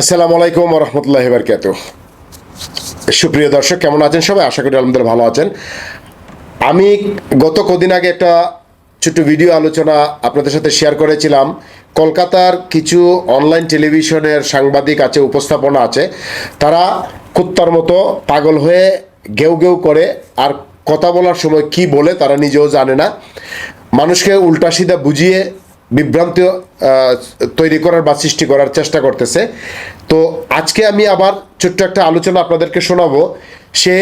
আসসালামু আলাইকুম রহমতুল্লাহ বারকাত সুপ্রিয় দর্শক, কেমন আছেন সবাই? আশা করি আলহামদুলিল্লাহ ভালো আছেন। আমি গত কদিন আগে একটা ছোট্ট ভিডিও আলোচনা আপনাদের সাথে শেয়ার করেছিলাম। কলকাতার কিছু অনলাইন টেলিভিশনের সাংবাদিক আছে, উপস্থাপনা আছে। তারা কুত্তার মতো পাগল হয়ে গেউ গেউ করে আর কথা বলার সময় কি বলে তারা নিজেও জানে না। মানুষকে উল্টা সিধা বুঝিয়ে বিভ্রান্ত তৈরি করার বা সৃষ্টি করার চেষ্টা করতেছে। তো আজকে আমি আবার ছোট্ট একটা আলোচনা আপনাদেরকে শোনাবো। সে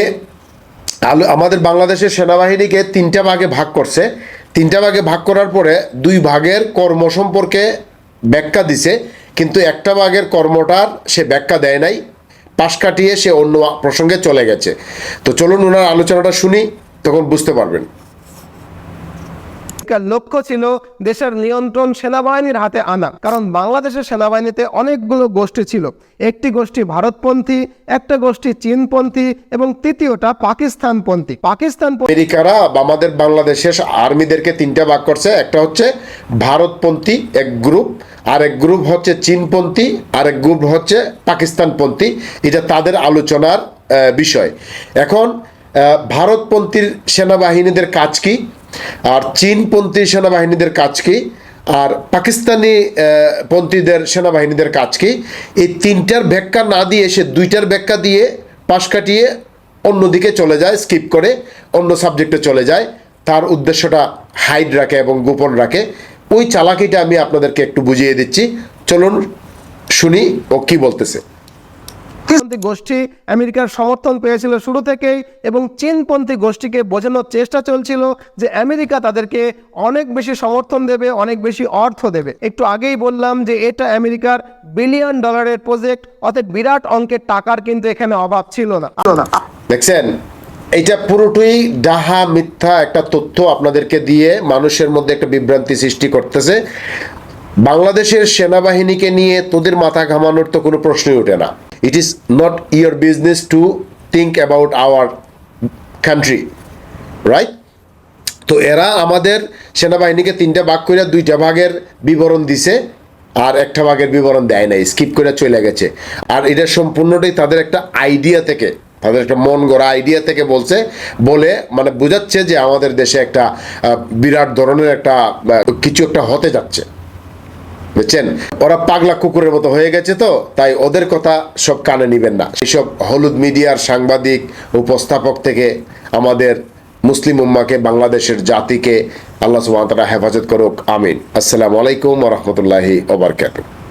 আমাদের বাংলাদেশের সেনাবাহিনীকে তিনটা ভাগে ভাগ করছে। তিনটা ভাগে ভাগ করার পরে দুই ভাগের কর্ম সম্পর্কে ব্যাখ্যা দিছে, কিন্তু একটা ভাগের কর্মটার সে ব্যাখ্যা দেয় নাই, পাশ কাটিয়ে সে অন্য প্রসঙ্গে চলে গেছে। তো চলুন ওনার আলোচনাটা শুনি, তখন বুঝতে পারবেন। তার লক্ষ্য ছিল দেশের নিয়ন্ত্রণ সেনাবাহিনীর হাতে আনা। কারণ বাংলাদেশের সেনাবাহিনীতে অনেকগুলো গোষ্ঠী ছিল। একটি গোষ্ঠী ভারতপন্থী, একটা গোষ্ঠী চীনপন্থী এবং তৃতীয়টা পাকিস্তানপন্থী। পাকিস্তান আমেরিকারা আমাদের বাংলাদেশের আর্মিদেরকে তিনটা ভাগ করছে। একটা হচ্ছে ভারতপন্থী, এক গ্রুপ, আর এক গ্রুপ হচ্ছে চীনপন্থী, আর এক গ্রুপ হচ্ছে পাকিস্তানপন্থী। এটা তাদের আলোচনার বিষয়। এখন ভারতপন্থীর সেনাবাহিনীদের কাজ কি? আর চীনপন্থী সেনাবাহিনীদের কাজ কি? আর পাকিস্তানি পন্থীদের সেনাবাহিনীদের কাজ কি? এই তিনটার ব্যাখ্যা না দিয়ে, সে দুইটার ব্যাখ্যা দিয়ে পাশ কাটিয়ে অন্যদিকে চলে যায় স্কিপ করে অন্য সাবজেক্টে চলে যায়। তার উদ্দেশ্যটা হাইড রাখে এবং গোপন রাখে। ওই চালাকিটা আমি আপনাদেরকে একটু বুঝিয়ে দিচ্ছি। চলুন শুনি ও কি বলতেছে। পাকিস্তানপন্থী গোষ্ঠী আমেরিকার সমর্থন পেয়েছিল শুরু থেকেই এবং চীনপন্থী গোষ্ঠীকে বোঝানোর চেষ্টা চলছিল যে আমেরিকা তাদেরকে অনেক বেশি সমর্থন দেবে, অনেক বেশি অর্থ দেবে। একটু আগেই বললাম যে এটা আমেরিকার বিলিয়ন ডলারের প্রজেক্ট, অর্থাৎ বিরাট অঙ্কের টাকার কিন্তু এখানে অভাব ছিল না। দেখছেন এটা পুরোটাই ডাহা মিথ্যা একটা তথ্য আপনাদেরকে দিয়ে মানুষের মধ্যে একটা বিভ্রান্তি সৃষ্টি করতেছে। বাংলাদেশের সেনাবাহিনীকে নিয়ে তোদের মাথা ঘামানোর তো কোনো প্রশ্নই ওঠে না। It is not your business to think about our country right তো এরা আমাদের সেনাবাহিনীকে তিনটা ভাগ করে দুইটা ভাগের বিবরণ দিছে, আর একটা ভাগের বিবরণ দেয় নাই স্কিপ করে চলে গেছে। আর এটা সম্পূর্ণটাই তাদের একটা আইডিয়া থেকে, তাদের একটা মন গড়া আইডিয়া থেকে বলছে, বলে মানে বোঝাচ্ছে যে আমাদের দেশে একটা বিরাট ধরনের একটা কিছু একটা হতে যাচ্ছে। বুঝছেন? ওরা পাগলা কুকুরের মতো হয়ে গেছে তো, তাই ওদের কথা সব কানে নিবেন না। এইসব হলুদ মিডিয়ার সাংবাদিক, উপস্থাপক থেকে আমাদের মুসলিম উম্মাকে, বাংলাদেশের জাতিকে আল্লাহ সুবহানাহু হেফাজত করুক, আমিন। আসসালামু আলাইকুম রাহমাতুল্লাহি ওয়া বারাকাতুহু।